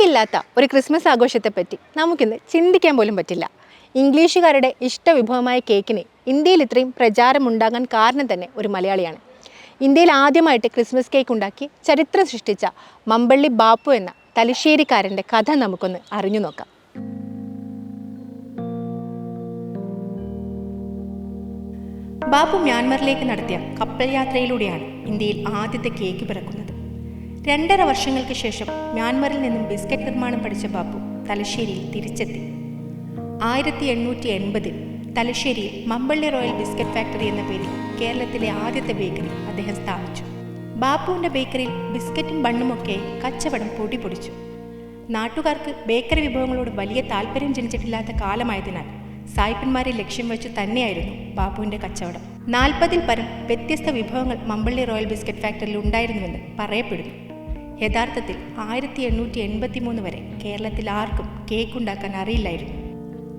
Cake ഒരു Christmas ആഘോഷത്തെ പറ്റി നമുക്കിന്ന് ചിന്തിക്കാൻ പോലും പറ്റില്ല. ഇംഗ്ലീഷുകാരുടെ ഇഷ്ടവിഭവമായ കേക്കിന് ഇന്ത്യയിൽ ഇത്രയും പ്രചാരം പ്രചാരമുണ്ടാകാൻ കാരണം തന്നെ ഒരു മലയാളിയാണ്. ഇന്ത്യയിൽ ആദ്യമായിട്ട് ക്രിസ്മസ് കേക്ക് ഉണ്ടാക്കി ചരിത്രം സൃഷ്ടിച്ച മമ്പള്ളി ബാപ്പു എന്ന തലശ്ശേരിക്കാരന്റെ കഥ നമുക്കൊന്ന് അറിഞ്ഞു നോക്കാം. ബാപ്പു മ്യാൻമറിലേക്ക് നടത്തിയ കപ്പൽ യാത്രയിലൂടെയാണ് ഇന്ത്യയിൽ ആദ്യത്തെ കേക്ക് പിറക്കുന്നത്. രണ്ടര വർഷങ്ങൾക്ക് ശേഷം മ്യാൻമറിൽ നിന്നും ബിസ്ക്കറ്റ് നിർമ്മാണം പഠിച്ച ബാപ്പു തലശ്ശേരിയിൽ തിരിച്ചെത്തി. ആയിരത്തി എണ്ണൂറ്റി എൺപതിൽ തലശ്ശേരിയിൽ മമ്പള്ളി റോയൽ ബിസ്ക്കറ്റ് ഫാക്ടറി എന്ന പേരിൽ കേരളത്തിലെ ആദ്യത്തെ ബേക്കറി അദ്ദേഹം സ്ഥാപിച്ചു. ബാപ്പുവിന്റെ ബേക്കറിയിൽ ബിസ്ക്കറ്റും ബണ്ണുമൊക്കെ കച്ചവടം പൊടി പൊടിച്ചു നാട്ടുകാർക്ക് ബേക്കറി വിഭവങ്ങളോട് വലിയ താല്പര്യം ജനിച്ചിട്ടില്ലാത്ത കാലമായതിനാൽ സായിപ്പന്മാരെ ലക്ഷ്യം വെച്ചു തന്നെയായിരുന്നു ബാപ്പുവിന്റെ കച്ചവടം. നാൽപ്പതിൽ പരം വ്യത്യസ്ത വിഭവങ്ങൾ മമ്പള്ളി റോയൽ ബിസ്ക്കറ്റ് ഫാക്ടറിയിൽ ഉണ്ടായിരുന്നുവെന്ന് പറയപ്പെടുന്നു. യഥാർത്ഥത്തിൽ ആയിരത്തി എണ്ണൂറ്റി എൺപത്തി മൂന്ന് വരെ കേരളത്തിൽ ആർക്കും കേക്ക് ഉണ്ടാക്കാൻ അറിയില്ലായിരുന്നു.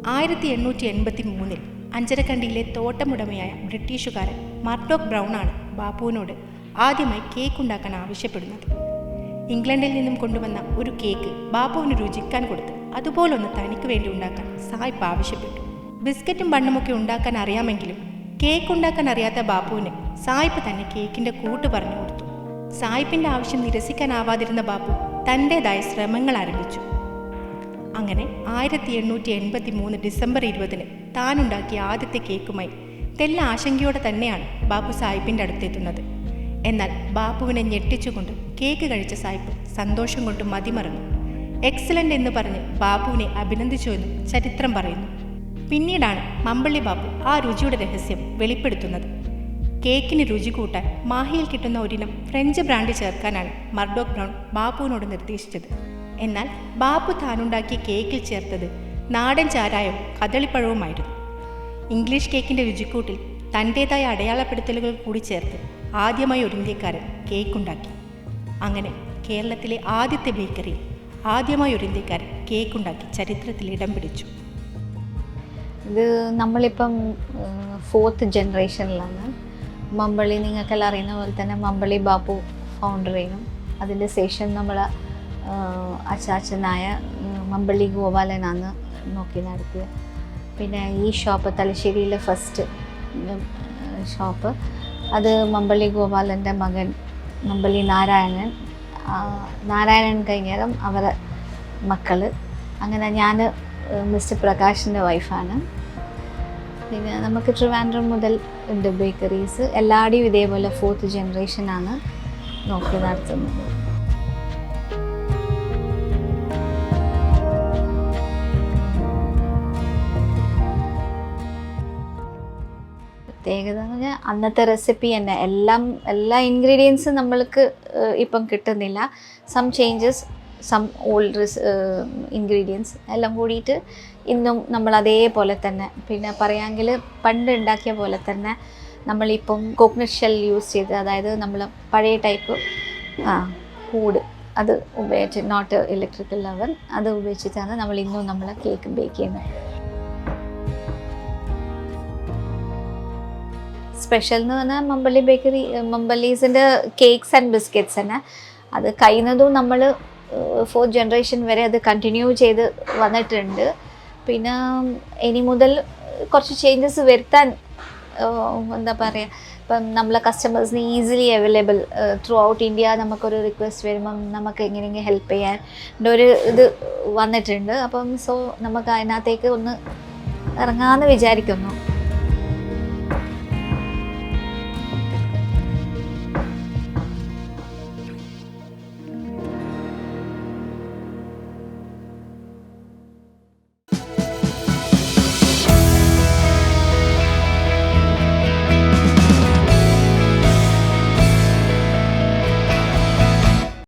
ആയിരത്തി എണ്ണൂറ്റി എൺപത്തി മൂന്നിൽ അഞ്ചരക്കണ്ടിയിലെ തോട്ടമുടമയായ ബ്രിട്ടീഷുകാരൻ മർഡോക് ബ്രൗൺ ആണ് ബാപ്പുവിനോട് ആദ്യമായി കേക്ക് ഉണ്ടാക്കാൻ ആവശ്യപ്പെടുന്നത്. ഇംഗ്ലണ്ടിൽ നിന്നും കൊണ്ടുവന്ന ഒരു കേക്ക് ബാപ്പുവിന് രുചിക്കാൻ കൊടുത്ത് അതുപോലൊന്ന് തനിക്ക് വേണ്ടി ഉണ്ടാക്കാൻ സായിപ്പ് ആവശ്യപ്പെട്ടു. ബിസ്ക്കറ്റും ബണ്ണുമൊക്കെ ഉണ്ടാക്കാൻ അറിയാമെങ്കിലും കേക്ക് ഉണ്ടാക്കാൻ അറിയാത്ത ബാപ്പുവിന് സായിപ്പ് തന്നെ കേക്കിന്റെ കൂട്ട് പറഞ്ഞു കൊടുത്തു. സായിപ്പിന്റെ ആവശ്യം നിരസിക്കാനാവാതിരുന്ന ബാപ്പു തന്റെതായ ശ്രമങ്ങൾ ആരംഭിച്ചു. അങ്ങനെ ആയിരത്തി എണ്ണൂറ്റി എൺപത്തി മൂന്ന് ഡിസംബർ ഇരുപതിന് താനുണ്ടാക്കിയ ആദ്യത്തെ കേക്കുമായി തെല്ല ആശങ്കയോടെ തന്നെയാണ് ബാപ്പു സായിപ്പിന്റെ അടുത്തെത്തുന്നത്. എന്നാൽ ബാപ്പുവിനെ ഞെട്ടിച്ചുകൊണ്ട് കേക്ക് കഴിച്ച സായിപ്പ് സന്തോഷം കൊണ്ട് മതിമറന്നു. എക്സലന്റ് എന്ന് പറഞ്ഞ് ബാപ്പുവിനെ അഭിനന്ദിച്ചു എന്നും ചരിത്രം പറയുന്നു. പിന്നീടാണ് മമ്പള്ളി ബാപ്പു ആ രുചിയുടെ രഹസ്യം വെളിപ്പെടുത്തുന്നത്. കേക്കിന് രുചി കൂട്ടാൻ മാഹിയിൽ കിട്ടുന്ന ഒരിനം ഫ്രഞ്ച് ബ്രാൻഡ് ചേർക്കാനാണ് മർഡോക് ബ്രൗൺ ബാപ്പുവിനോട് നിർദ്ദേശിച്ചത്. എന്നാൽ ബാപ്പു താനുണ്ടാക്കിയ കേക്കിൽ ചേർത്തത് നാടൻ ചാരായവും കദളിപ്പഴവുമായിരുന്നു. ഇംഗ്ലീഷ് കേക്കിന്റെ രുചിക്കൂട്ടിൽ തന്റേതായ അടയാളപ്പെടുത്തലുകൾ കൂടി ചേർത്ത് ആദ്യമായി ഒരു ഇന്ത്യക്കാരൻ കേക്കുണ്ടാക്കി. അങ്ങനെ കേരളത്തിലെ ആദ്യത്തെ ബേക്കറിയിൽ ആദ്യമായി ഒരു ഇന്ത്യക്കാരൻ കേക്കുണ്ടാക്കി ചരിത്രത്തിൽ ഇടം പിടിച്ചു. ഇത് നമ്മളിപ്പം ഫോർത്ത് ജനറേഷനിലാണ് മമ്പള്ളി നിങ്ങൾക്കെല്ലാം അറിയുന്ന പോലെ തന്നെ മമ്പളി ബാപ്പു ഫൗണ്ടർ ചെയ്യും അതിന്റെ ശേഷം നമ്മൾ അച്ചാച്ചനായ മമ്പളി മമ്പള്ളി ഗോപാലനാണ് നോക്കി നടത്തിയത്. പിന്നെ ഈ ഷോപ്പ് തലശ്ശേരിയിലെ ഫസ്റ്റ് ഷോപ്പ് അത് മമ്പള്ളി ഗോപാലന്റെ മകൻ മമ്പള്ളി നാരായണൻ. നാരായണൻ കഴിഞ്ഞേരം അവരെ മക്കൾ അങ്ങനെ ഞാൻ മിസ്റ്റർ പ്രകാശിന്റെ വൈഫാണ് പിന്നെ നമുക്ക് ട്രിവാൻഡ്രം മുതൽ ഉണ്ട് ബേക്കറീസ് എല്ലാവരുടെയും ഇതേപോലെ ഫോർത്ത് ജനറേഷനാണ് നോക്കി നടത്തുന്നത്. പ്രത്യേകത എന്ന് പറഞ്ഞാൽ അന്നത്തെ റെസിപ്പി തന്നെ. എല്ലാം എല്ലാ ഇൻഗ്രീഡിയൻസും നമ്മൾക്ക് ഇപ്പം കിട്ടുന്നില്ല. Some changes some old ingredients എല്ലാം കൂടിയിട്ട് ഇന്നും നമ്മൾ അതേപോലെ തന്നെ പിന്നെ പറയാമെങ്കിൽ പണ്ട് ഉണ്ടാക്കിയ പോലെ തന്നെ നമ്മളിപ്പം കോക്കനട്ട് ഷെൽ യൂസ് ചെയ്ത് അതായത് നമ്മൾ പഴയ ടൈപ്പ് ആ കൂട് അത് ഉപയോഗിച്ച് നോട്ട് ഇലക്ട്രിക്കൽ ലവൻ അത് ഉപയോഗിച്ചിട്ടാണ് നമ്മൾ ഇന്നും നമ്മൾ കേക്ക് ബേക്ക് ചെയ്യുന്നത്. സ്പെഷ്യൽ എന്ന് പറഞ്ഞാൽ മമ്പള്ളി ബേക്കറി മമ്പള്ളീസിന്റെ കേക്ക്സ് ആൻഡ് ബിസ്ക്കറ്റ്സ് തന്നെ. അത് കഴിയുന്നതും നമ്മൾ ഫോർത്ത് ജനറേഷൻ വരെ അത് കണ്ടിന്യൂ ചെയ്ത് വന്നിട്ടുണ്ട്. പിന്നെ ഇനി മുതൽ കുറച്ച് ചേഞ്ചസ് വരുത്താൻ എന്താ പറയുക ഇപ്പം നമ്മളെ കസ്റ്റമേഴ്സിന് easily available throughout India നമുക്കൊരു റിക്വസ്റ്റ് വരുമ്പം നമുക്ക് എങ്ങനെയെങ്കിലും ഹെൽപ്പ് ചെയ്യാൻ ഒരു ഇത് വന്നിട്ടുണ്ട്. അപ്പം സോ നമുക്ക് അതിനകത്തേക്ക് ഒന്ന് ഇറങ്ങാമെന്ന് വിചാരിക്കുന്നു.